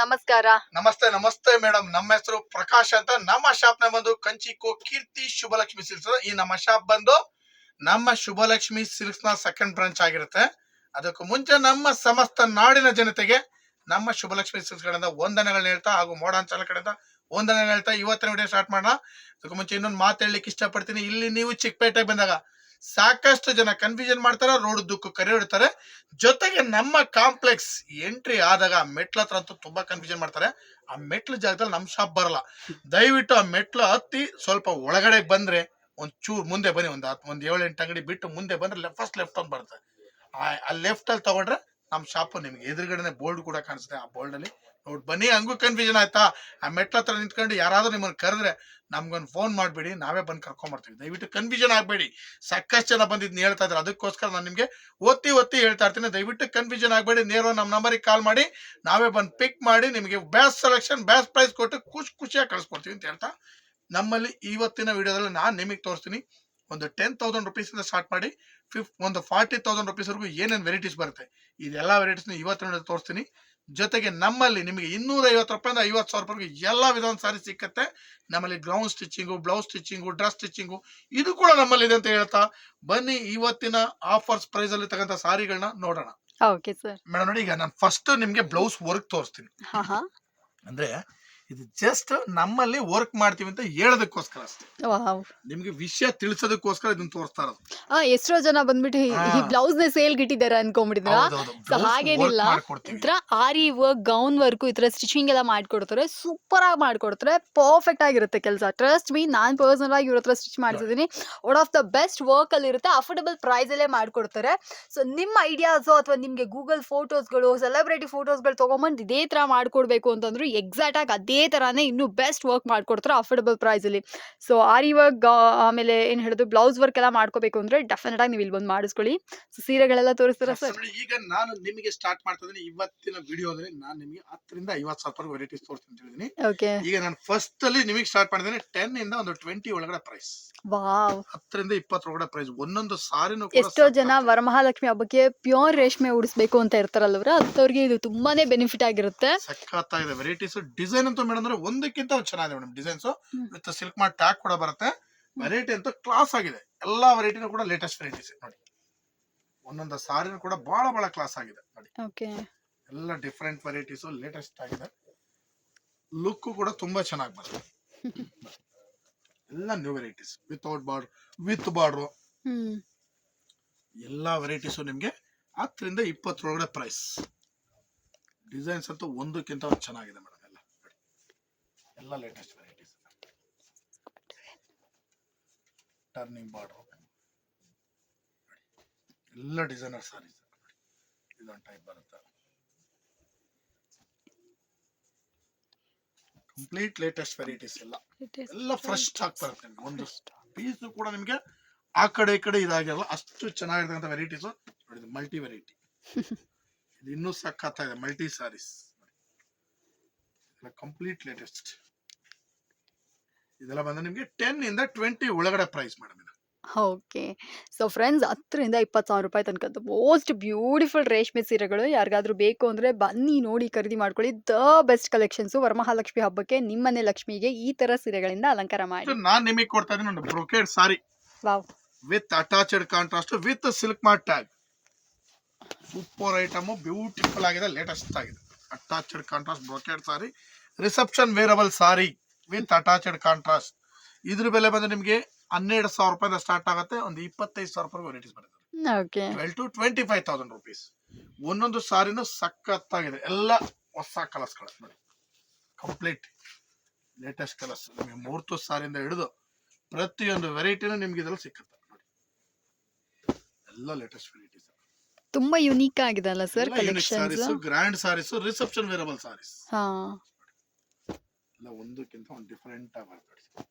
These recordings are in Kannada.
ನಮಸ್ಕಾರ. ನಮಸ್ತೆ ನಮಸ್ತೆ ಮೇಡಮ್ ನಮ್ಮ ಹೆಸರು ಪ್ರಕಾಶ್ ಅಂತ. ನಮ್ಮ ಶಾಪ್ನ ಬಂದು ಕಂಚಿಕೋ ಕೀರ್ತಿ ಶುಭಲಕ್ಷ್ಮಿ ಸಿಲ್ಕ್ಸ್ ಈ ನಮ್ಮ ಶಾಪ್ ಬಂದು ನಮ್ಮ ಶುಭಲಕ್ಷ್ಮಿ ಸಿಲ್ಕ್ಸ್ನ ಸೆಕೆಂಡ್ ಬ್ರಾಂಚ್ ಆಗಿರುತ್ತೆ. ಅದಕ್ಕೂ ಮುಂಚೆ ನಮ್ಮ ಸಮಸ್ತ ನಾಡಿನ ಜನತೆಗೆ ನಮ್ಮ ಶುಭಲಕ್ಷ್ಮಿ ಸಿಲ್ಕ್ಸ್ ಕಡೆಯಿಂದ ವಂದನೆಗಳನ್ನ ಹೇಳ್ತಾ ಹಾಗೂ ಮೋಡಾಂಚಲ ಕಡೆಯಿಂದ ವಂದನೆಗಳನ್ನ ಹೇಳ್ತಾ ಇವತ್ತಿನ ವಿಡಿಯೋ ಸ್ಟಾರ್ಟ್ ಮಾಡೋಣ. ಅದಕ್ಕೂ ಮುಂಚೆ ಇನ್ನೊಂದು ಮಾತು ಹೇಳಲಿಕ್ಕೆ ಇಷ್ಟಪಡ್ತೀನಿ. ಇಲ್ಲಿ ನೀವು ಚಿಕ್ಕಪೇಟೆಗೆ ಬಂದಾಗ ಸಾಕಷ್ಟು ಜನ ಕನ್ಫ್ಯೂಷನ್ ಮಾಡ್ತಾರೆ ರೋಡ್ ದುಕ್ಕು ಕರೆ ಹೊಡಿತಾರೆ. ಜೊತೆಗೆ ನಮ್ಮ ಕಾಂಪ್ಲೆಕ್ಸ್ ಎಂಟ್ರಿ ಆದಾಗ ಮೆಟ್ಲ ಹತ್ರ ಅಂತೂ ತುಂಬಾ ಕನ್ಫ್ಯೂಷನ್ ಮಾಡ್ತಾರೆ. ಆ ಮೆಟ್ಲು ಜಾಗದಲ್ಲಿ ನಮ್ಮ ಶಾಪ್ ಬರಲ್ಲ. ದಯವಿಟ್ಟು ಆ ಮೆಟ್ಲು ಹತ್ತಿ ಸ್ವಲ್ಪ ಒಳಗಡೆ ಬಂದ್ರೆ, ಒಂದ್ ಚೂರು ಮುಂದೆ ಬನ್ನಿ, ಒಂದು ಹತ್ತು ಒಂದು ಏಳು ಎಂಟು ಅಂಗಡಿ ಬಿಟ್ಟು ಮುಂದೆ ಬಂದ್ರೆ ಫಸ್ಟ್ ಲೆಫ್ಟ್ ಒಂದು ಬರುತ್ತೆ. ಆ ಲೆಫ್ಟ್ ಅಲ್ಲಿ ತಗೊಂಡ್ರೆ ನಮ್ ಶಾಪು ನಿಮ್ಗೆ ಎದುರುಗಡೆನೆ ಬೋರ್ಡ್ ಕೂಡ ಕಾಣಿಸುತ್ತೆ ಆ ಬೋರ್ಡ್ ಅಲ್ಲಿ. ನೋಡಿ ಬನ್ನಿ, ಹಂಗೂ ಕನ್ಫ್ಯೂಷನ್ ಆಯ್ತಾ? ಆ ಮೆಟ್ಲ ಹತ್ರ ನಿಂತ್ಕೊಂಡು ಯಾರಾದ್ರೂ ನಿಮ್ಮನ್ನು ಕರೆದ್ರೆ ನಮ್ಗೊಂದು ಫೋನ್ ಮಾಡಬೇಡಿ, ನಾವೇ ಬಂದು ಕರ್ಕೊಂಬರ್ತೀವಿ ದಯವಿಟ್ಟು ಕನ್ಫ್ಯೂಷನ್ ಆಗಬೇಡಿ. ಸಾಕಷ್ಟು ಜನ ಬಂದಿದ್ದು ಹೇಳ್ತಾ ಇದ್ದಾರೆ ಅದಕ್ಕೋಸ್ಕರ ನಾನು ನಿಮಗೆ ಒತ್ತಿ ಒತ್ತಿ ಹೇಳ್ತಾ ಇರ್ತೀನಿ. ದಯವಿಟ್ಟು ಕನ್ಫ್ಯೂಷನ್ ಆಗಬೇಡಿ. ನೇರ ನಮ್ಮ ನಂಬರಿಗೆ ಕಾಲ್ ಮಾಡಿ, ನಾವೇ ಬಂದು ಪಿಕ್ ಮಾಡಿ, ನಿಮಗೆ ಬೆಸ್ಟ್ ಸೆಲೆಕ್ಷನ್ ಬೆಸ್ಟ್ ಪ್ರೈಸ್ ಕೊಟ್ಟು ಖುಷಿ ಖುಷಿಯಾಗಿ ಕಳಿಸ್ಕೊಡ್ತೀವಿ ಅಂತ ಹೇಳ್ತಾ ನಮ್ಮಲ್ಲಿ ಇವತ್ತಿನ ವಿಡಿಯೋದಲ್ಲಿ ನಾನು ನಿಮಗೆ ತೋರಿಸ್ತೀನಿ. ಒಂದು ಟೆನ್ ತೌಸಂಡ್ ರುಪೀಸಿಂದ ಸ್ಟಾರ್ಟ್ ಮಾಡಿ ಫಿಫ್ ಒಂದು ಫಾರ್ಟಿ ತೌಸಂಡ್ ರುಪೀಸ್ವರೆಗೂ ಏನೇನು ವೆರೈಟೀಸ್ ಬರುತ್ತೆ ಇದೆಲ್ಲ ವೆರೈಟೀಸ್ನ ಇವತ್ತಿನ ತೋರಿಸ್ತೀನಿ. ಜೊತೆಗೆ ನಮ್ಮಲ್ಲಿ ನಿಮಗೆ ಇನ್ನೂರ ಐವತ್ತು ರೂಪಾಯಿಂದ ಐವತ್ತು ಸಾವಿರ ರೂಪಾಯಿಗೆ ಎಲ್ಲ ವಿಧದ ಸಾರಿ ಸಿಕ್ಕತ್ತೆ. ನಮ್ಮಲ್ಲಿ ground stitching blouse stitching dress stitching ಇದು ಕೂಡ ನಮ್ಮಲ್ಲಿ ಇದೆ ಅಂತ ಹೇಳ್ತಾ ಬನ್ನಿ ಇವತ್ತಿನ ಆಫರ್ಸ್ ಪ್ರೈಸ್ ಅಲ್ಲಿ ತಗಂತ ಸಾರಿಗಳನ್ನ ನೋಡೋಣ. ಓಕೆ ಸರ್ ಮೇಡಮ್ ನೋಡಿ ಈಗ ನಾನು ಫಸ್ಟ್ ನಿಮ್ಗೆ ಬ್ಲೌಸ್ ವರ್ಕ್ ತೋರಿಸ್ತೀನಿ. ಅಂದ್ರೆ ಇದು ಜಸ್ಟ್ ನಮ್ಮಲ್ಲಿ ವರ್ಕ್ ಮಾಡ್ತೀವಿ ಅಂತ ಹೇಳೋದಕ್ಕೋಸ್ಕರ ಅಷ್ಟೇ. ನಿಮ್ಗೆ ವಿಷಯ ತಿಳಿಸೋದಕ್ಕೋಸ್ಕರ ಇದನ್ನ ತೋರಿಸ್ತಾ ಇರೋದು. ಆ ಎಷ್ಟೋ ಜನ ಬಂದ್ಬಿಟ್ಟು ಈ-. ಬ್ಲೌಸ್ನ ಸೇಲ್ ಇಟ್ಟಿದ್ದಾರೆ ಅನ್ಕೊಂಡ್ಬಿಟ್ಟಿದ್ರ Blouse ಹಾಗೇನಿಲ್ಲ. work ಮಾಡ್ಕೊಡ್ತೀವಿ. ಈ ಆರಿ ವರ್ಕ್ ಗೌನ್ ವರ್ಕ್ ಈ ತರ ಸ್ಟಿಚಿಂಗ್ ಎಲ್ಲ ಮಾಡ್ಕೊಡ್ತಾರೆ. ಸೂಪರ್ ಆಗಿ ಮಾಡ್ಕೊಡ್ತಾರೆ. ಪರ್ಫೆಕ್ಟ್ ಆಗಿರುತ್ತೆ ಕೆಲಸ. ಟ್ರಸ್ಟ್ ಮೀ ನಾನ್ ಪರ್ಸನಲ್ ಆಗಿ ಇವ್ರ ಹತ್ರ ಸ್ಟಿಚ್ ಮಾಡ್ತಿದ್ದೀನಿ. One of the best work ಅಲ್ಲಿ ಇರುತ್ತೆ. ಅಫೋರ್ಡಬಲ್ ಪ್ರೈಸ್ ಅಲ್ಲೇ ಮಾಡ್ಕೊಡ್ತಾರೆ. ಸೊ ನಿಮ್ಮ ಐಡಿಯಾಸ್ ಅಥವಾ ನಿಮ್ಗೆ ಗೂಗಲ್ ಫೋಟೋಸ್ಗಳು ಸೆಲೆಬ್ರಿಟಿ ಫೋಟೋಸ್ಗಳು ತೊಗೊಂಬಂದು ಇದೇ ತರ ಮಾಡ್ಕೊಡ್ಬೇಕು ಅಂತಂದ್ರು ಎಕ್ಸಾಕ್ಟ್ ಆಗಿ ಅದೇ ತರಾನೇ ಇನ್ನೂ ಬೆಸ್ಟ್ ವರ್ಕ್ ಮಾಡ್ಕೊಡ್ತಾರೆ ಅಫೋರ್ಡಬಲ್ ಪ್ರೈಸ್ ಅಲ್ಲಿ. ಸೊ ಆರಿ ವರ್ಕ್ ಆಮೇಲೆ ಏನ್ ಹೇಳಿದ್ರು ಬ್ಲೌಸ್ ವರ್ಕ್ ಎಲ್ಲ ಮಾಡ್ಕೋಬೇಕು ಅಂದ್ರೆ ಡೆಫಿನೆಟ್ ಆಗಿ ನೀವು ಇಲ್ಲಿ ಬಂದು ಮಾಡಿಸ್ಕೊಳ್ಳಿ. ಸೊ ಸೀರೆಗಳೆಲ್ಲ ತೋರಿಸ್ತೀರಾ ಸರ್ ಈಗ ನಾನು ನಿಮಗೆ ಸ್ಟಾರ್ಟ್ ಮಾಡ್ತಾ ಇದ್ದೀನಿ. ಇವತ್ತಿನ ವಿಡಿಯೋದಲ್ಲಿ ನಾನು ನಿಮಗೆ ಹತ್ತರಿಂದ ಐವತ್ತು ಸಾವಿರ ವೆರೈಟೀಸ್ ತೋರಿಸ್ತೀನಿ ಅಂತ ಹೇಳಿದ್ದೀನಿ ಓಕೆ ಈಗ ನಾನು ಫಸ್ಟ್ ಅಲ್ಲಿ ನಿಮಗೆ ಸ್ಟಾರ್ಟ್ ಮಾಡಿದ್ರೆ ಟೆನ್ ಇಂದ ಒಂದು ಟ್ವೆಂಟಿ ಒಳಗಡೆ ಪ್ರೈಸ್ ವಾವ್ ಹತ್ತರಿಂದ ಇಪ್ಪತ್ತರ ಒಳಗಡೆ ಪ್ರೈಸ್ ಒಂದೊಂದು ಸಾರಿನೂ ಎಷ್ಟೋ ಜನ ವರಮಹಾಲಕ್ಷ್ಮಿ ಹಬ್ಬಕ್ಕೆ ಪ್ಯೂರ್ ರೇಷ್ಮೆ ಉಡಿಸ್ಬೇಕು ಅಂತ ಇರ್ತಾರಲ್ವ್ರ ಅಂತವ್ರಿಗೆ ಇದು ತುಂಬಾನೇ ಬೆನಿಫಿಟ್ ಆಗಿರುತ್ತೆ. ಸಖತ್ತಾಗಿದೆ. ವೆರೈಟೀಸ್ ಡಿಸೈನ್ ಅಂತೂ ಮೇಡಮ್ ಅಂದ್ರೆ ಒಂದಕ್ಕಿಂತ ಒಂದು ಚೆನ್ನಾಗಿದೆ madam designs. With silk mart tag ಕೂಡ ಬರುತ್ತೆ. ವೆರೈಟಿ ಅಂತೂ ಕ್ಲಾಸ್ ಆಗಿದೆ. ಎಲ್ಲಾ ವೆರೈಟಿನೂ ಕೂಡ ಲೇಟೆಸ್ಟ್ ವೆರೈಟೀಸ್ ನೋಡಿ. ಒಂದೊಂದು ಸಾರಿನೂ ಕೂಡ ಬಹಳ ಬಹಳ ಕ್ಲಾಸ್ ಆಗಿದೆ ನೋಡಿ. ಓಕೆ ಎಲ್ಲ ಡಿಫ್ರೆಂಟ್ ವೆರೈಟೀಸ್ ಲೇಟೆಸ್ಟ್ ಆಗಿದೆ. ಲುಕ್ ಕೂಡ ತುಂಬಾ ಚೆನ್ನಾಗಿ ಬರುತ್ತೆ. ಎಲ್ಲ new varieties without border with border ಎಲ್ಲ ಎಲ್ಲಾ ವೆರೈಟೀಸು ನಿಮಗೆ ಹತ್ತರಿಂದ ಇಪ್ಪತ್ತರೊಳಗಡೆ ಪ್ರೈಸ್ ಡಿಸೈನ್ಸ್ ಅಂತೂ ಒಂದಕ್ಕಿಂತ ಒಂದು ಚೆನ್ನಾಗಿದೆ ಮೇಡಮ್. ಎಲ್ಲ ಲೇಟೆಸ್ಟ್ ವೆರೈಟೀಸ್ ಟರ್ನಿಂಗ್ ಬಾರ್ಡರ್ ಎಲ್ಲ ಡಿಸೈನರ್ ಸಾರೀಸ್ ಇದೊಂದು ಟೈಪ್ ಬರುತ್ತೆ. ಕಂಪ್ಲೀಟ್ ಲೇಟೆಸ್ಟ್ ವೆರೈಟೀಸ್ ಎಲ್ಲ. ಎಲ್ಲ ಫ್ರೆಶ್ ಸ್ಟಾಕ್ ಬರುತ್ತೆ. ಒಂದು ಪೀಸ್ ಕೂಡ ನಿಮಗೆ ಆ ಕಡೆ ಈ ಕಡೆ ಇದಾಗಿರಲ್ಲ ಅಷ್ಟು ಚೆನ್ನಾಗಿರ್ತಕ್ಕಂಥ ವೆರೈಟೀಸ್ ನೋಡಿ ಮಲ್ಟಿ ವೆರೈಟಿ ಇದು ಇನ್ನೂ ಸಖತ್ತಾಗಿದೆ ಮಲ್ಟಿ ಸಾರೀಸ್ ಕಂಪ್ಲೀಟ್ ಲೇಟೆಸ್ಟ್ ಇದೆಲ್ಲ ಬಂದು ನಿಮಗೆ ಟೆನ್ ಇಂದ ಟ್ವೆಂಟಿ ಒಳಗಡೆ ಪ್ರೈಸ್ ಮೇಡಮ್ ಇದು. ಓಕೆ ಸೊ ಫ್ರೆಂಡ್ಸ್ ಹತ್ತರಿಂದ ಇಪ್ಪತ್ತು ಸಾವಿರ ರೂಪಾಯಿ ತನಕ ಮೋಸ್ಟ್ ಬ್ಯೂಟಿಫುಲ್ ರೇಷ್ಮೆ ಸೀರೆಗಳು. ಯಾರಿಗಾದ್ರೂ ಬೇಕು ಅಂದ್ರೆ ಬನ್ನಿ ನೋಡಿ ಖರೀದಿ ಮಾಡ್ಕೊಳ್ಳಿ. ದ ಬೆಸ್ಟ್ ಕಲೆಕ್ಷನ್ಸು ವರಮಹಾಲಕ್ಷ್ಮಿ ಹಬ್ಬಕ್ಕೆ ನಿಮ್ಮನೆ ಲಕ್ಷ್ಮಿಗೆ ಈ ತರ ಸೀರೆಗಳಿಂದ ಅಲಂಕಾರ ಮಾಡಿ. ನಾನು ನಿಮಗೆ ಕೊಡ್ತಾ ಇದ್ದೀನಿ ಒಂದು brocade sari wow with attached contrast with silk mart tag super item beautiful ಆಗಿದೆ ಲೇಟೆಸ್ಟ್ ಆಗಿದೆ. Attached contrast brocade sari reception wearable sari with attached contrast. ಇದ್ರ ಬೆಲೆ ಬಂದು ನಿಮಗೆ ಹನ್ನೆರಡು ಸಾವಿರ ರೂಪಾಯಿಂದ ಸ್ಟಾರ್ಟ್ ಆಗುತ್ತೆ ಒಂದು ಇಪ್ಪತ್ತೈದು ಸಾವಿರ ರೂಪಾಯಿ ವೆರೈಟೀಸ್ ಬರುತ್ತೆ. Okay twelve to twenty five thousand rupees. ಒಂದೊಂದು ಸಾರಿನೂ ಸಖತ್ತಾಗಿದೆ. ಎಲ್ಲ ಹೊಸ ಕಲರ್ಸ್ ನೋಡಿ. ಕಂಪ್ಲೀಟ್ ಲೇಟೆಸ್ಟ್ ಕಲರ್ಸ್ ನಿಮಗೆ ಮೂರ್ತು ಸಾರಿಂದ ಹಿಡಿದು ಪ್ರತಿಯೊಂದು ವೆರೈಟಿನೂ ನಿಮ್ಗೆ ಇದ್ರಲ್ಲಿ ಸಿಕ್ಕುತ್ತೆ ನೋಡಿ. ಎಲ್ಲ ಲೇಟೆಸ್ಟ್ ವೆರೈಟೀಸ್ ತುಂಬಾ ಯುನೀಕ್ ಆಗಿದೆ ಅಲ್ಲ sir collection saris grand saris reception wearable saris ಹಾ. ಎಲ್ಲ ಒಂದಕ್ಕಿಂತ ಒಂದು ಡಿಫರೆಂಟ್ ಆಗಿ ಬರ್ತದೆ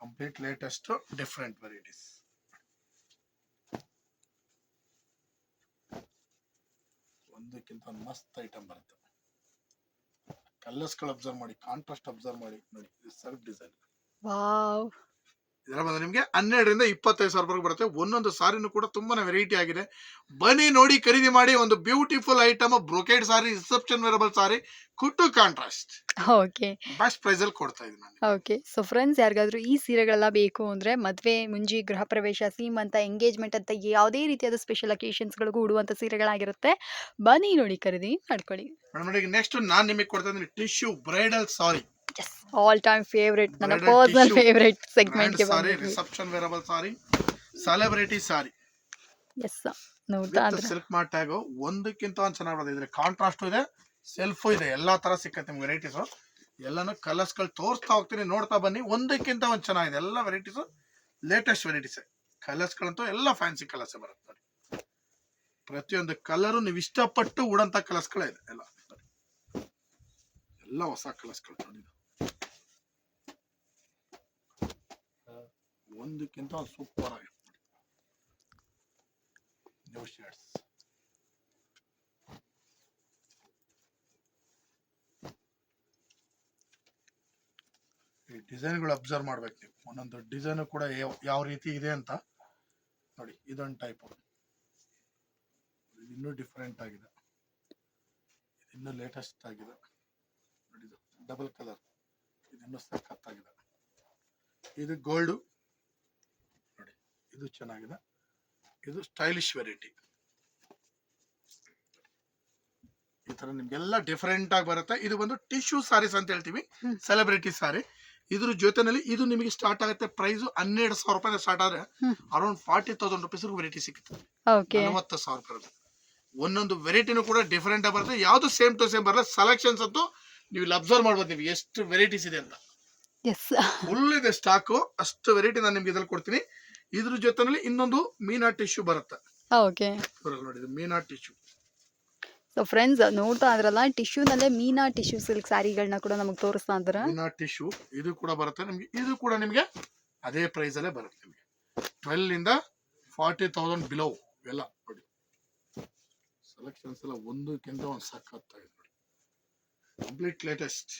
ಕಂಪ್ಲೀಟ್ ಲೇಟೆಸ್ಟ್ ಡಿಫರೆಂಟ್ ವೆರೈಟೀಸ್ ಒಂದಕ್ಕಿಂತ ಒಂದು ಮಸ್ತ್ ಐಟಮ್ ಬರುತ್ತೆ. ಕಲರ್ಸ್ಗಳು ಅಬ್ಸರ್ವ್ ಮಾಡಿ ಕಾಂಟ್ರಾಸ್ಟ್ ಅಬ್ಸರ್ವ್ ಮಾಡಿ, ನೋಡಿ ಸರ್ ಡಿಸೈನ್ ವಾವ್ ಇದರ ಬಂದು ನಿಮಗೆ ಹನ್ನೆರಡರಿಂದ ಇಪ್ಪತ್ತೈದು ಸಾವಿರ ರೂಪಾಯಿ ಬರುತ್ತೆ. ಒಂದೊಂದು ಸಾರಿನೂ ಕೂಡ ತುಂಬಾ ವೆರೈಟಿ ಆಗಿದೆ. ಬನ್ನಿ ನೋಡಿ ಖರೀದಿ ಮಾಡಿ ಒಂದು beautiful item brocade sari reception wearable sari ಕುಟ್ಟು ಕಾಂಟ್ರಾಸ್ಟ್ ಓಕೆ ಬೆಸ್ಟ್ ಪ್ರೈಸ್ ಅಲ್ಲಿ ಕೊಡ್ತಾ ಇದ್ದೀನಿ ನಾನು. ಓಕೆ ಸೊ ಫ್ರೆಂಡ್ಸ್ ಯಾರಿಗಾದ್ರೂ ಈ ಸೀರೆಗಳೆಲ್ಲ ಬೇಕು ಅಂದ್ರೆ ಮದುವೆ ಮುಂಜಿ ಗೃಹ ಪ್ರವೇಶ ಸೀಮಂತ ಎಂಗೇಜ್ಮೆಂಟ್ ಅಂತ ಯಾವುದೇ ರೀತಿಯಾದ ಸ್ಪೆಷಲ್ ಅಕೇಶನ್ಸ್ಗಳಿಗೂ ಉಡುವಂತ ಸೀರೆಗಳಾಗಿರುತ್ತೆ. ಬನ್ನಿ ನೋಡಿ ಖರೀದಿ ಮಾಡ್ಕೊಳ್ಳಿ. ಮೇಡಮ್ ನೋಡಿ ನೆಕ್ಸ್ಟ್ ನಾನು ನಿಮಗೆ ಕೊಡ್ತಾ ಇದ್ದೀನಿ tissue bridal sari all time favourite ನನ್ನ personal tissue, segment grand ಸೆಗ್ಮೆಂಟ್ಗೆ sari reception wearable sari celebrity sari S ನೋಡ್ತಾ ವಿತ್ ಇದ್ರೆ ಸಿಲ್ಕ್ ಮಾರ್ಟ್ ಟ್ಯಾಗ್ ಒಂದಕ್ಕಿಂತ ಒಂದು ಚೆನ್ನಾಗಿ ಬರ್ತದೆ. ಇದ್ರೆ ಕಾಂಟ್ರಾಸ್ಟ್ ಇದೆ ಸೆಲ್ಫ್ ಇದೆ. ಎಲ್ಲಾ ತರ ಸಿಕ್ಕತ್ತೆ ನಿಮ್ಗೆ ವೆರೈಟೀಸ್ ಎಲ್ಲಾನು ಕಲರ್ಸ್ಗಳು ತೋರಿಸ್ತಾ ಹೋಗ್ತೀನಿ ನೋಡ್ತಾ ಬನ್ನಿ. ಒಂದಕ್ಕಿಂತ ಒಂದು ಚೆನ್ನಾಗಿದೆ. ಎಲ್ಲ ವೆರೈಟೀಸ್ ಲೇಟೆಸ್ಟ್ ವೆರೈಟೀಸ್ ಕಲರ್ಸ್ ಗಳಂತೂ ಎಲ್ಲ ಫ್ಯಾನ್ಸಿ ಕಲರ್ಸ್ ಬರುತ್ತೆ ನೋಡಿ. ಪ್ರತಿಯೊಂದು ಕಲರು ನೀವು ಇಷ್ಟಪಟ್ಟು ಉಡಂತ ಕಲರ್ಸ್ಗಳೇ ಇದೆ. ಎಲ್ಲ. ನೋಡಿ. ಎಲ್ಲ ಹೊಸ ಕಲರ್ಸ್ಗಳು ನೋಡಿ. ಇದು. ಒಂದಕ್ಕಿಂತ ಒಂದು ಸೂಪರ್ ಆಗಿದೆ ನ್ಯೂ ಶೇಡ್ಸ್. ಈ ಡಿಸೈನ್ಗಳು ಅಬ್ಸರ್ವ್ ಮಾಡ್ಬೇಕು ನೀವು. ಒಂದೊಂದು ಡಿಸೈನ್ ಕೂಡ ಯಾವ- ರೀತಿ ಇದೆ ಅಂತ ನೋಡಿ, ಇದೊಂದು ಟೈಪ್. ಇನ್ನೂ ಡಿಫ್ರೆಂಟ್ ಆಗಿದೆ. ಇನ್ನೂ ಲೇಟೆಸ್ಟ್ ಆಗಿದೆ. ನೋಡಿ ಡಬಲ್ ಕಲರ್ ಇದು ಇನ್ನೂ ಸಖತ್ತಾಗಿದೆ. ಇದು ಗೋಲ್ಡು ಇದು ಚೆನ್ನಾಗಿದೆ. ಇದು ಸ್ಟೈಲಿಶ್ ವೆರೈಟಿ ಈ ತರ ನಿಮ್ಗೆಲ್ಲ ಡಿಫರೆಂಟ್ ಆಗಿ ಬರುತ್ತೆ. ಇದು ಬಂದು ಟಿಶ್ಯೂ ಸಾರೀಸ್ ಅಂತ ಹೇಳ್ತೀವಿ. ಸೆಲೆಬ್ರಿಟಿ ಸಾರಿ ಇದ್ರ ಜೊತೆನಲ್ಲಿ ಇದು ನಿಮಗೆ ಸ್ಟಾರ್ಟ್ ಆಗುತ್ತೆ ಪ್ರೈಸ್ ಹನ್ನೆರಡು ಸಾವಿರ ರೂಪಾಯಿ ಸ್ಟಾರ್ಟ್ ಆದ್ರೆ. Around forty thousand rupees variety ಸಿಗುತ್ತೆ. ನಲವತ್ತು ಸಾವಿರ ರೂಪಾಯಿ. ಒಂದೊಂದು ವೆರೈಟಿನೂ ಕೂಡ ಡಿಫರೆಂಟ್ ಆಗಿ ಬರುತ್ತೆ. ಯಾವುದು ಸೇಮ್ ಟು ಸೇಮ್ ಬರಲ್ಲ. ಸೆಲೆಕ್ಷನ್ಸ್ ಅಂತೂ ನೀವು ಇಲ್ಲಿ ಅಬ್ಸರ್ವ್ ಮಾಡ್ಬೋದು ನೀವು. ಎಷ್ಟು ವೆರೈಟೀಸ್ ಇದೆ ಅಂತ. ಫುಲ್ ಇದೆ ಸ್ಟಾಕು ಅಷ್ಟು ವೆರೈಟಿ ನಾನು ನಿಮ್ಗೆ ಇದ್ರಲ್ಲಿ ಕೊಡ್ತೀನಿ. ಇದ್ರ ಜೊತೆನಲ್ಲಿ ಇನ್ನೊಂದು ಮೀನಾ ಟಿಶ್ಯೂ ಬರುತ್ತೆ. ಓಕೆ ಬರಲ್ಲ ನೋಡಿ ಇದು ಮೀನಾ ಟಿಶ್ಯೂ ಸೊ ಫ್ರೆಂಡ್ಸ್ ನೋಡ್ತಾ ಇದ್ರಲ್ಲ ಟಿಶ್ಯೂನಲ್ಲೇ ಮೀನಾ ಟಿಶ್ಯೂ ಸಿಲ್ಕ್ ಸ್ಯಾರಿಗಳನ್ನ ಕೂಡ ನಮಗೆ ತೋರಿಸ್ತಾ ಇದ್ದಾರೆ ಮೀನಾ ಟಿಶ್ಯೂ ಇದು ಕೂಡ ಬರುತ್ತೆ. ನಿಮಗೆ ಇದು ಕೂಡ ನಿಮಗೆ ಅದೇ ಪ್ರೈಸ್ ಅಲ್ಲೇ ಬರುತ್ತೆ ನಿಮಗೆ. ಟ್ವೆಲ್ ಇಂದ ಫಾರ್ಟಿ ತೌಸಂಡ್ ಬಿಲೋ ಎಲ್ಲ ನೋಡಿ. ಸೆಲೆಕ್ಷನ್ಸ್ ಎಲ್ಲ ಒಂದಕ್ಕಿಂತ ಒಂದು ಸಖತ್ತಾಗಿದೆ ನೋಡಿ. ಕಂಪ್ಲೀಟ್ ಲೇಟೆಸ್ಟ್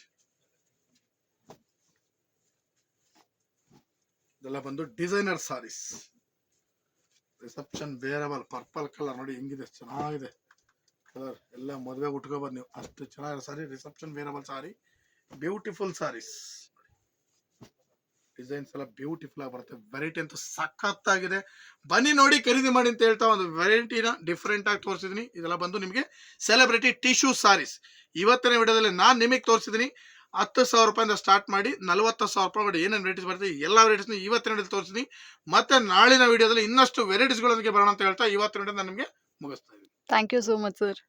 ಇದೆಲ್ಲ ಬಂದು designer saris reception wearable purple colour ನೋಡಿ ಹೆಂಗಿದೆ, ಚೆನ್ನಾಗಿದೆ. ಕಲರ್ ಎಲ್ಲ ಮದುವೆ ಉಟ್ಕೋಬೋದು ನೀವು. ಅಷ್ಟು ಚೆನ್ನಾಗಿರೋ sari reception wearable sari beautiful saris designs ಎಲ್ಲ ಬ್ಯೂಟಿಫುಲ್ ಆಗಿ ಬರುತ್ತೆ. ವೆರೈಟಿ ಅಂತೂ ಸಖತ್ತಾಗಿದೆ. ಬನ್ನಿ ನೋಡಿ ಖರೀದಿ ಮಾಡಿ ಅಂತ ಹೇಳ್ತಾ ಒಂದು ವೆರೈಟಿನ ಡಿಫ್ರೆಂಟ್ ಆಗಿ ತೋರಿಸಿದೀನಿ. ಇದೆಲ್ಲ ಬಂದು ನಿಮಗೆ ಸೆಲೆಬ್ರಿಟಿ ಟಿಶ್ಯೂ ಸಾರೀಸ್ ಇವತ್ತಿನ ವಿಡಿಯೋದಲ್ಲಿ ನಾನು ನಿಮಗೆ ತೋರಿಸಿದೀನಿ. ಹತ್ತು ಸಾವಿರ ರೂಪಾಯಿಂದ ಸ್ಟಾರ್ಟ್ ಮಾಡಿ ನಲವತ್ತು ಸಾವಿರ ರೂಪಾಯಿ ಏನೇನು ವೆರೈಟೀಸ್ ಬರುತ್ತೆ ಎಲ್ಲ ವೆರೈಟೀಸ್ನ ಇವತ್ತಿನ ವಿಡಿಯೋದಲ್ಲಿ ತೋರಿಸ್ತೀನಿ. ಮತ್ತೆ ನಾಳಿನ ವಿಡಿಯೋದಲ್ಲಿ ಇನ್ನಷ್ಟು ವೆರೈಟೀಸ್ಗಳೊಂದಿಗೆ ಬರೋಣ ಅಂತ ಹೇಳ್ತಾ ಇವತ್ತಿನ ವಿಡಿಯೋ ನಾನು ನಿಮಗೆ ಮುಗಿಸ್ತಾ ಇದ್ದೀನಿ. Thank you so much sir